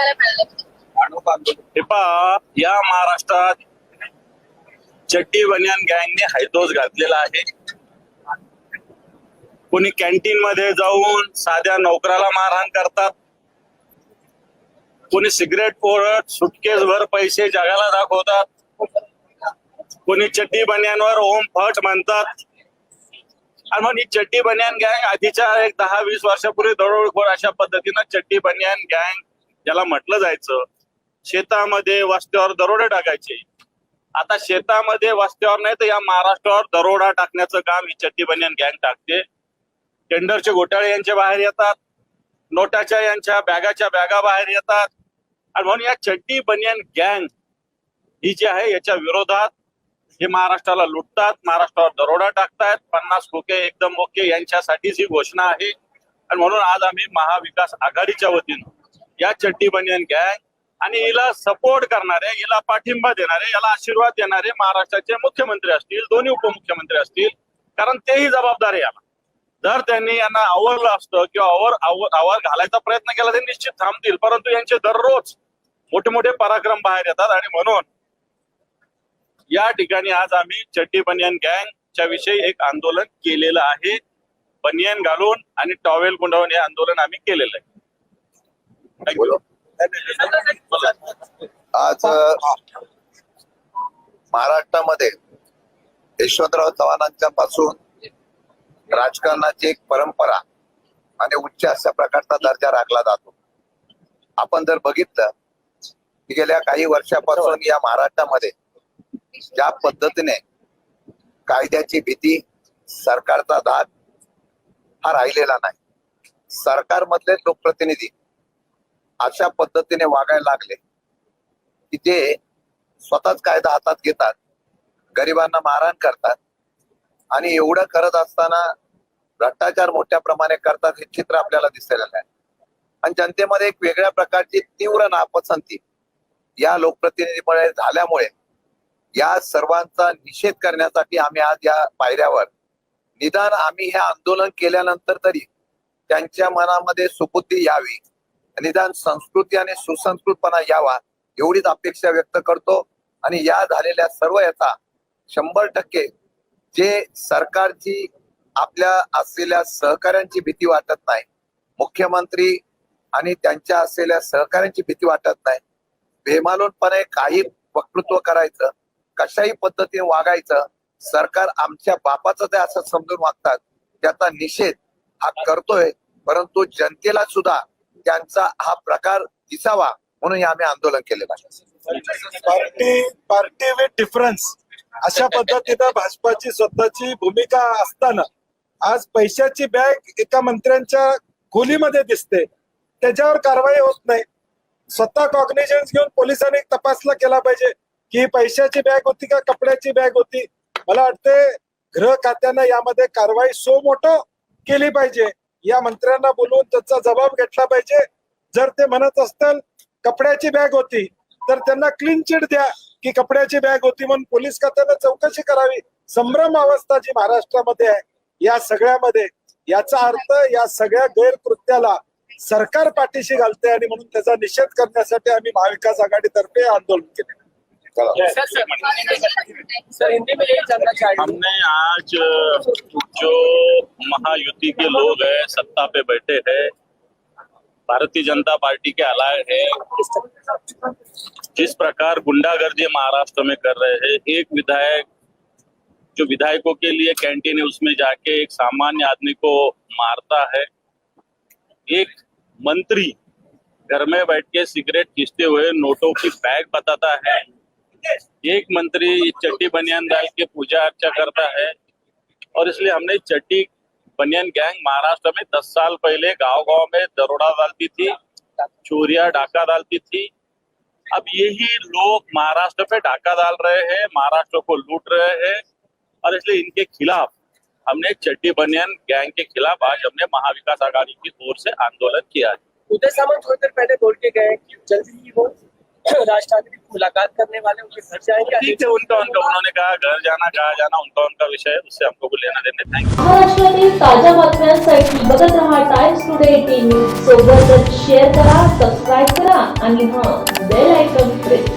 बघायला मिळालं. हे या महाराष्ट्रात चड्डी बनियान गँगने हैदोस घातलेला आहे. कोणी कॅन्टीन मध्ये जाऊन साध्या नोकराला मारहाण करतात. कोणी सिगरेट पोरत सुटकेसभर पैसे जगाला दाखवतात. कोणी चड्डी बनियानवर ओम फट म्हणतात. आणि मग ही चड्डी बनियान गँग आधीच्या एक दहा वीस वर्षापूर्वी दरोडखोर अशा पद्धतीनं चड्डी बनियान गँग ज्याला म्हटलं जायचं शेतामध्ये वस्त्यावर दरोडे टाकायचे. आता शेतामध्ये वस्त्यावर नाही तर या महाराष्ट्रावर दरोडा टाकण्याचं काम ही चट्टी बनियान गँग टाकते. टेंडरचे घोटाळे यांच्या बाहेर येतात. नोटाच्या यांच्या बॅगाच्या बॅगा बाहेर येतात. आणि म्हणून या चड्डी बनियान गँग ही जी आहे याच्या विरोधात हे महाराष्ट्राला लुटतात महाराष्ट्रावर दरोडा टाकतायत. पन्नास खोके एकदम ओके यांच्यासाठीच ही घोषणा आहे. आणि म्हणून आज आम्ही महाविकास आघाडीच्या वतीनं या चड्डी बनियन गँग आणि हिला सपोर्ट करणारे हिला पाठिंबा देणारे याला आशीर्वाद देणारे महाराष्ट्राचे मुख्यमंत्री असतील दोन्ही उपमुख्यमंत्री असतील कारण तेही जबाबदार आहे याला. जर त्यांनी यांना आवरलं असतं किंवा आवर आवर आवर घालायचा प्रयत्न केला ते निश्चित थांबतील. परंतु यांचे दररोज मोठे मोठे पराक्रम बाहेर येतात आणि म्हणून या ठिकाणी आज आम्ही चड्डी बनियान गँगच्या विषयी एक आंदोलन केलेलं आहे. बनियान घालून आणि टॉवेल गुंडावून हे आंदोलन आम्ही केलेलं आहे. आज महाराष्ट्रामध्ये यशवंतराव चव्हाणांच्या पासून राजकारणाची एक परंपरा आणि उच्च अशा प्रकारचा दर्जा राखला जातो. आपण जर बघितलं की गेल्या काही वर्षापासून या महाराष्ट्रामध्ये ज्या पद्धतीने कायद्याची भीती सरकारचा दाग हा राहिलेला नाही. सरकारमधले लोकप्रतिनिधी अशा पद्धतीने वागायला लागले की जे स्वतःच कायदा हातात घेतात गरिबांना मारहाण करतात आणि एवढं करत असताना भ्रष्टाचार मोठ्या प्रमाणे करतात हे चित्र आपल्याला दिसलेलं आहे आणि जनतेमध्ये एक वेगळ्या प्रकारची तीव्र नापसंती या लोकप्रतिनिधीमुळे झाल्यामुळे या सर्वांचा निषेध करण्यासाठी आम्ही आज या पायऱ्यावर निदान आम्ही हे आंदोलन केल्यानंतर तरी त्यांच्या मनामध्ये सुबुद्धी यावी. निदान संस्कृती आणि सुसंस्कृतपणा यावा एवढीच अपेक्षा व्यक्त करतो. आणि या झालेल्या सर्व याचा शंभर टक्के जे सरकारची आपल्या असलेल्या सहकाऱ्यांची भीती वाटत नाही मुख्यमंत्री आणि त्यांच्या असलेल्या सहकाऱ्यांची भीती वाटत नाही बेमालूनपणे काही वक्तृत्व करायचं कशाही पद्धतीने वागायचं सरकार आमच्या बापाचं ते असं समजून वागतात त्याचा निषेध हा करतोय. परंतु जनतेला सुद्धा त्यांचा हा प्रकार दिसावा म्हणून हे आम्ही आंदोलन केलेलं आहे. पार्टी पार्टी विथ डिफरन्स अशा पद्धतीनं भाजपाची स्वतःची भूमिका असताना आज पैशाची बॅग एका मंत्र्यांच्या खोलीमध्ये दिसते. त्याच्यावर कारवाई होत नाही. स्वतः कॉग्निजन्स घेऊन पोलिसांनी तपासला केला पाहिजे की पैशाची बॅग होती का कपड्याची बॅग होती. मला वाटते गृह खात्यानं यामध्ये कारवाई सो मोठं केली पाहिजे. या मंत्र्यांना बोलवून त्याचा जबाब घेतला पाहिजे. जर ते म्हणत असतील कपड्याची बॅग होती तर त्यांना क्लीन चिट द्या की कपड्याची बॅग होती म्हणून पोलीस खात्यानं चौकशी करावी. संभ्रम अवस्था जी महाराष्ट्रामध्ये आहे या सगळ्यामध्ये याचा अर्थ या सगळ्या गैरकृत्याला सरकार पाठीशी घालते आणि म्हणून त्याचा निषेध करण्यासाठी आम्ही महाविकास आघाडीतर्फे आंदोलन केले सर सर हिंदी में यही जानना चाहिए हमने आज जो महायुति के लोग हैं सत्ता पे बैठे हैं भारतीय जनता पार्टी के अलाय है जिस प्रकार गुंडागर्दी महाराष्ट्र में कर रहे हैं एक विधायक जो विधायकों के लिए कैंटीन है उसमें जाके एक सामान्य आदमी को मारता है एक मंत्री घर में बैठ के सिगरेट खींचते हुए नोटों की बैग बताता है एक मंत्री चट्टी बनियान डाल के पूजा अर्चा करता है और इसलिए हमने चट्टी बनियान गैंग महाराष्ट्र में दस साल पहले गाँव गाँव में दरोड़ा डालती थी, चोरिया डाका डालती थी। अब यही लोग महाराष्ट्र पे डाका डाल रहे हैं, महाराष्ट्र को लूट रहे हैं और इसलिए इनके खिलाफ हमने चट्टी बनियान गैंग के खिलाफ आज हमने महाविकास आघाड़ी की ओर से आंदोलन किया उदय सामंत थोड़ी देर पहले बोल के गए जल्दी ही वो राज ठाकरे की मुलाकात करने वाले उनके घर जाएंगे? ठीक है उनका उनका उन्होंने कहा घर जाना कहा जाना उनका उनका विषय है उससे हमको लेना देना थैंक यू महाराष्ट्रातील ताज्या बातम्यांसाठी बघत रहा टाइम्स टुडे टी सोबतच शेअर करा सबस्क्राईब करा आणि हां बेल आयकॉन प्रेस